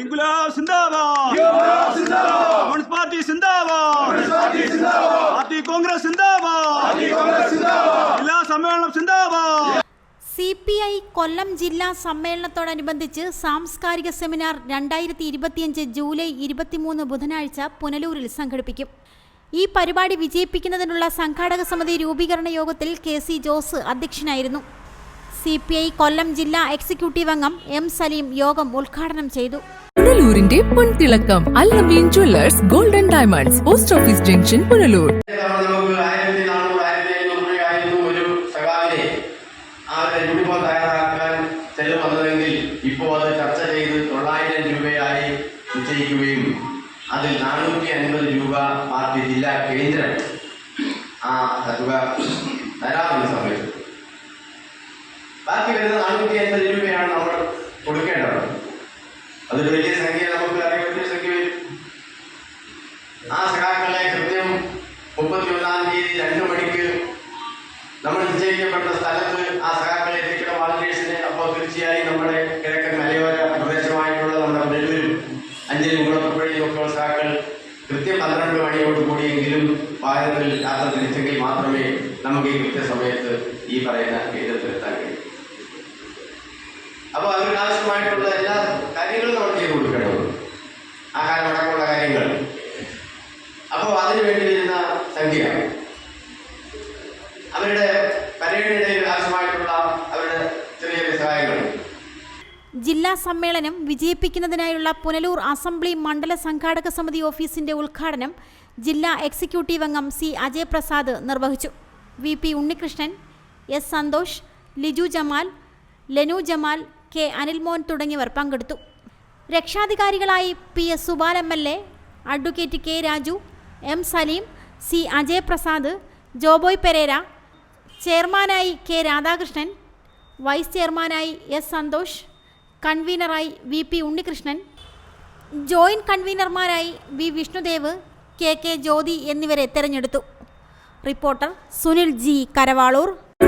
ഇൻകുലാബ് സിന്ദാബാദ് communist party സിന്ദാബാദ് party congress സിന്ദാബാദ് ജില്ലാ സമ്മേളനം സിന്ദാബാദ് സി പി ഐ കൊല്ലം ജില്ലാ സമ്മേളനത്തോടനുബന്ധിച്ച് സാംസ്കാരിക സെമിനാർ രണ്ടായിരത്തി ഇരുപത്തിയഞ്ച് ജൂലൈ ഇരുപത്തിമൂന്ന് ബുധനാഴ്ച പുനലൂരിൽ സംഘടിപ്പിക്കും. ഈ പരിപാടി വിജയിപ്പിക്കുന്നതിനുള്ള സംഘാടക സമിതി രൂപീകരണ യോഗത്തിൽ കെ സി ജോസ് അധ്യക്ഷനായിരുന്നു. സി പി ഐ കൊല്ലം ജില്ലാ എക്സിക്യൂട്ടീവ് അംഗം എം സലീം യോഗം ഉദ്ഘാടനം ചെയ്തു. പുനലൂരിന്റെ പൊൻതിളക്കം Allameen Jewellers Golden Diamonds Post Office Junction Punalur. തയ്യാറാക്കാൻ ഇപ്പോൾ അത് ചർച്ച ചെയ്ത് തൊള്ളായിരം രൂപയായി നിശ്ചയിക്കുകയും അതിൽ നാനൂറ്റി അൻപത് രൂപ പാർട്ടി ജില്ലാ കേന്ദ്രം ആ തുക ബാക്കി വരുന്ന നാനൂറ്റി അൻപത് രൂപയാണ് നമ്മൾ കൊടുക്കേണ്ടത്. അതൊരു വലിയ സംഖ്യ നമുക്ക് അറിയാൻ വലിയ സംഖ്യ വരും. ആ സഖാക്കളെ കൃത്യം മുപ്പത്തി ഒന്നാം തീയതി രണ്ടു മണിക്ക് നമ്മൾ നിശ്ചയിക്കപ്പെട്ട സ്ഥലത്ത് ആ സഖാക്കളെ എത്തിക്കണം വാളണ്ടിയേഴ്സിനെ അപ്പോൾ തീർച്ചയായും നമ്മുടെ കിഴക്കൻ മലയോര പ്രദേശമായിട്ടുള്ള നമ്മുടെ നെല്ലൂരും അഞ്ചലും കുളപ്പുഴയിലും ഒക്കെ സഖാക്കൾ കൃത്യം പന്ത്രണ്ട് മണിയോട് കൂടിയെങ്കിലും വാഹനത്തിൽ യാത്ര തിരിച്ചെങ്കിൽ മാത്രമേ നമുക്ക് ഈ കൃത്യസമയത്ത് ഈ പറയുന്ന കേന്ദ്രത്തിലെത്താൻ അപ്പോൾ ആവശ്യമായിട്ടുള്ള എല്ലാ കാര്യങ്ങളും നമ്മൾ ചെയ്തു കൊടുക്കേണ്ടത് ആഹാരം അടക്കമുള്ള കാര്യങ്ങൾ. അപ്പോൾ അതിനു വേണ്ടി വരുന്ന സംഖ്യ അവരുടെ പരേഡിനിടയിൽ ആവശ്യമായിട്ടുള്ള അവരുടെ ചെറിയ ചെറിയ സഹായങ്ങൾ. ജില്ലാ സമ്മേളനം വിജയിപ്പിക്കുന്നതിനായുള്ള പുനലൂർ അസംബ്ലി മണ്ഡല സംഘാടക സമിതി ഓഫീസിന്റെ ഉദ്ഘാടനം ജില്ലാ എക്സിക്യൂട്ടീവ് അംഗം സി അജയ് പ്രസാദ് നിർവഹിച്ചു. V P Unnikrishnan S Santhosh Liju Jamal Lenu Jamal K Anilmon തുടങ്ങിയവർ പങ്കെടുത്തു. രക്ഷാധികാരികളായി P S Subal M L A advocate K Raju M Saleem C Ajay Prasad Joboy Perera ചെയർമാനായി കെ രാധാകൃഷ്ണൻ വൈസ് ചെയർമാനായി S Santhosh കൺവീനറായി V P Unnikrishnan joint കൺവീനർമാരായി V Vishnudev K K Jyothi എന്നിവരെ തെരഞ്ഞെടുത്തു. Reporter Sunil G Karavaloor.